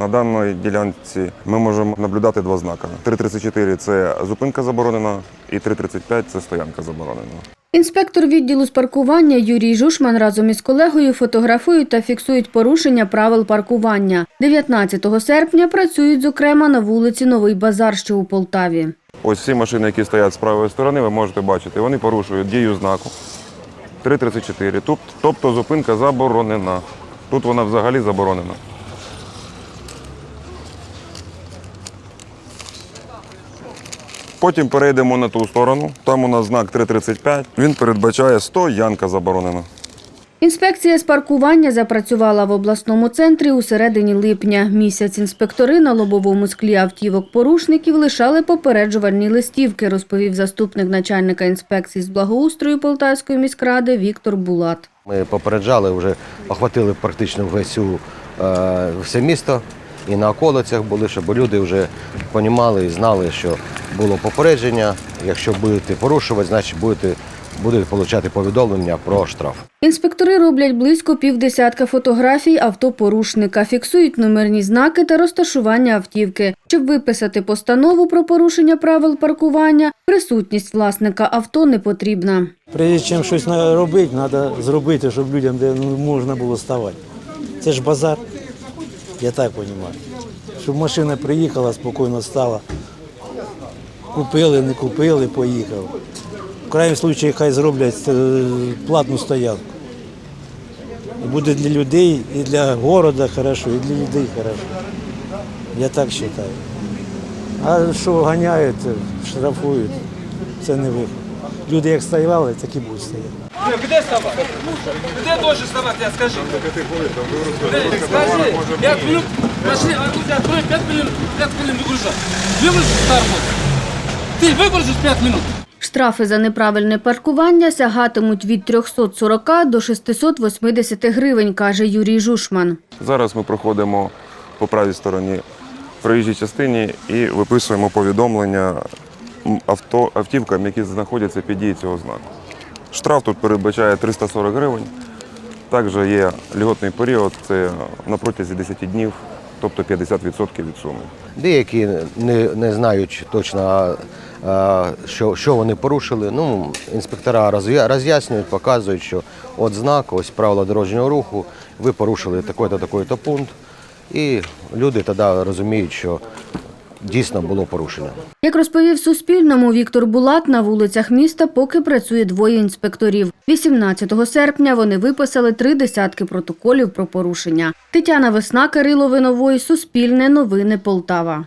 На даній ділянці ми можемо наблюдати два знака. 3.34 – це зупинка заборонена, і 3.35 – це стоянка заборонена. Інспектор відділу з паркування Юрій Жушман разом із колегою фотографують та фіксують порушення правил паркування. 19 серпня працюють, зокрема, на вулиці Новий Базар, що у Полтаві. Ось всі машини, які стоять з правої сторони, ви можете бачити, вони порушують дію знаку 3.34. Тут, тобто зупинка заборонена. Тут вона взагалі заборонена. Потім перейдемо на ту сторону. Там у нас знак 3.35. Він передбачає стоянка заборонена. Інспекція з паркування запрацювала в обласному центрі у середині липня. Місяць інспектори на лобовому склі автівок порушників лишали попереджувальні листівки, розповів заступник начальника інспекції з благоустрою Полтавської міськради Віктор Булат. Ми попереджали, вже охватили практично всю, е, все місто і на околицях були, щоб люди вже розуміли і знали, що було попередження. Якщо будете порушувати, значить будете, будете отримати повідомлення про штраф. Інспектори роблять близько півдесятка фотографій автопорушника, фіксують номерні знаки та розташування автівки. Щоб виписати постанову про порушення правил паркування, присутність власника авто не потрібна. Прежде чим щось робити, треба зробити, щоб людям де можна було ставати. Це ж базар, я так розумію. Щоб машина приїхала, спокійно стала. Купили, не купили, поїхав. В крайньому випадку хай зроблять е, платну стоянку. Буде для людей, і для міста хорошо, і для людей хорошо. Я так вважаю. А що ганяють, штрафують, це не виход. Люди як стояли, так і будуть стояти. Де ставати? Де дуже ставати, я скажи. Де? Скажи, 5 минут, пошли, а тут открой 5 минут, 5 минут выгружай. Выгрузишь тормоз. Ты выгрузишь 5 минут. Штрафи за неправильне паркування сягатимуть від 340 до 680 гривень, каже Юрій Жушман. Зараз ми проходимо по правій стороні проїжджій частині і виписуємо повідомлення м, авто, автівкам, які знаходяться під дією цього знаку. Штраф тут передбачає 340 гривень. Також є льготний період, це на протязі 10 днів, тобто 50% від суми. Деякі не, не знають точно, що, що вони порушили. Ну, інспектора роз'яснюють, показують, що от знак, ось правила дорожнього руху, ви порушили такий-то, такий-то пункт. І люди тоді розуміють, що дійсно було порушення. Як розповів Суспільному Віктор Булат, на вулицях міста поки працює двоє інспекторів. 18 серпня вони виписали три десятки протоколів про порушення. Тетяна Весна, Кирило Винової, Суспільне новини Полтава.